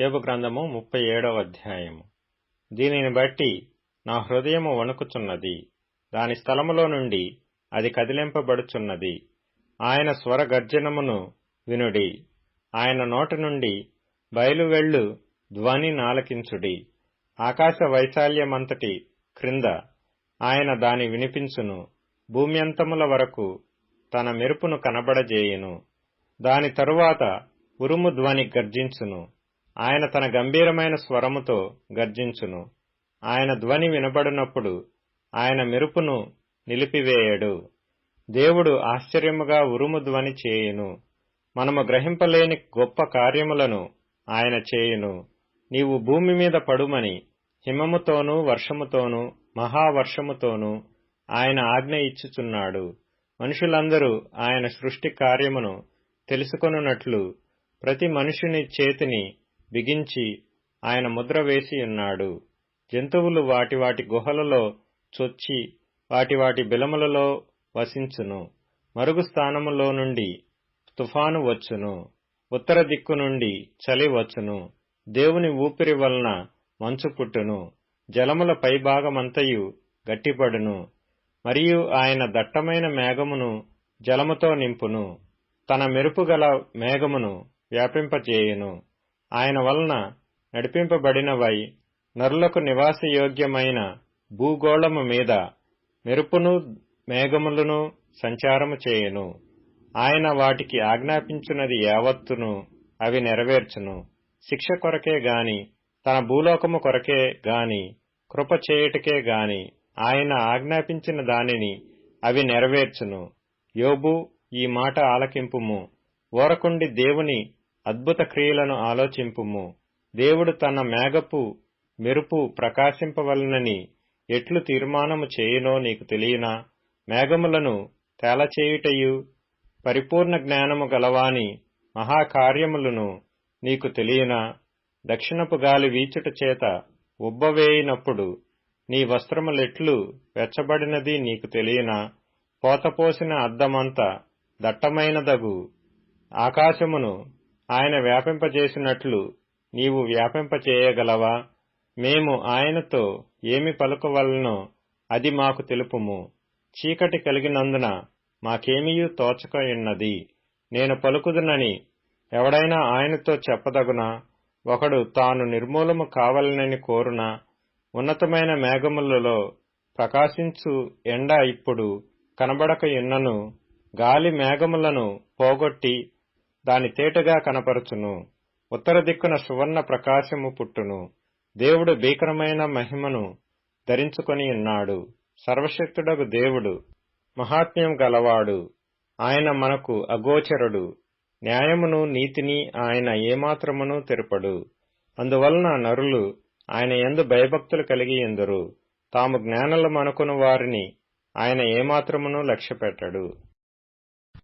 యోబు గ్రంథము ముప్పై ఏడవ అధ్యాయము. దీనిని బట్టి నా హృదయము వణుకుచున్నది. దాని స్థలములో నుండి అది కదిలింపబడుచున్నది. ఆయన స్వర గర్జనమును వినుడి. ఆయన నోటి నుండి బయలువెళ్ళు ధ్వని నాలకించుడి. ఆకాశ వైశాల్యమంతటి క్రింద ఆయన దాని వినిపించును. భూమ్యంతముల వరకు తన మెరుపును కనబడజేయును. దాని తరువాత ఉరుము ధ్వని గర్జించును. ఆయన తన గంభీరమైన స్వరముతో గర్జించును. ఆయన ధ్వని వినబడినప్పుడు ఆయన మెరుపును నిలిపివేయడు. దేవుడు ఆశ్చర్యముగా ఉరుము ధ్వని చేయును. మనము గ్రహింపలేని గొప్ప కార్యములను ఆయన చేయును. నీవు భూమి మీద పడుమని హిమముతోనూ వర్షముతోనూ మహావర్షముతోనూ ఆయన ఆజ్ఞ ఇచ్చుచున్నాడు. మనుషులందరూ ఆయన సృష్టి కార్యమును తెలుసుకొనున్నట్లు ప్రతి మనుషుని చేతిని బిగించి ఆయన ముద్ర వేసి ఉన్నాడు. జంతువులు వాటి వాటి గుహలలో చొచ్చి వాటి వాటి బిలములలో వసించును. మరుగు స్థానములో నుండి తుఫాను వచ్చును. ఉత్తర దిక్కు నుండి చలి వచ్చును. దేవుని ఊపిరి వలన మంచు పుట్టును. జలముల పైభాగమంతయు గట్టిపడును. మరియు ఆయన దట్టమైన మేఘమును జలముతో నింపును. తన మెరుపుగల మేఘమును వ్యాపింపజేయును. ఆయన వలన నడిపింపబడినవై నరులకు నివాసయోగ్యమైన భూగోళము మీద మెరుపును మేఘములను సంచారము చేయును. ఆయన వాటికి ఆజ్ఞాపించున్నది యావత్తును అవి నెరవేర్చును. శిక్ష కొరకే గాని తన భూలోకము కొరకే గాని కృప చేయుటకే గాని ఆయన ఆజ్ఞాపించిన దానిని అవి నెరవేర్చును. యోబు ఈ మాట ఆలకింపుము. ఓరకుండి దేవుని అద్భుత క్రియలను ఆలోచింపుము. దేవుడు తన మేఘపు మెరుపు ప్రకాశింపవలనని ఎట్లు తీర్మానము చేయునో నీకు తెలియనా? మేఘములను తేలచేయుటయు పరిపూర్ణ జ్ఞానము గలవాని మహాకార్యములను నీకు తెలియనా? దక్షిణపు గాలి వీచుట చేత ఉబ్బవేయినప్పుడు నీ వస్త్రములెట్లు వెచ్చబడినది నీకు తెలియనా? పోతపోసిన అద్దమంత దట్టమైనదగు ఆకాశమును ఆయన వ్యాపింపజేసినట్లు నీవు వ్యాపింపచేయగలవా? మేము ఆయనతో ఏమి పలుకవలనో అది మాకు తెలుపుము. చీకటి కలిగినందున మాకేమీయూ తోచకయున్నది. నేను పలుకుదునని ఎవడైనా ఆయనతో చెప్పదగునా? ఒకడు తాను నిర్మూలము కావాలనని కోరునా? ఉన్నతమైన మేఘములలో ప్రకాశించు ఎండ ఇప్పుడు కనబడకయున్నను గాలి మేఘములను పోగొట్టి దాని తేటగా కనపరచును. ఉత్తర దిక్కున సువర్ణ ప్రకాశము పుట్టును. దేవుడు భీకరమైన మహిమను ధరించుకొని ఉన్నాడు. సర్వశక్తుడగు దేవుడు మహాత్మ్యం గలవాడు. ఆయన మనకు అగోచరుడు. న్యాయమును నీతిని ఆయన ఏమాత్రమును తెరపడు. అందువలన నరులు ఆయన ఎందు భయభక్తులు కలిగి ఎందురు? తాము జ్ఞానులమనుకుని వారిని ఆయన ఏమాత్రమును లక్ష్యపెట్టడు.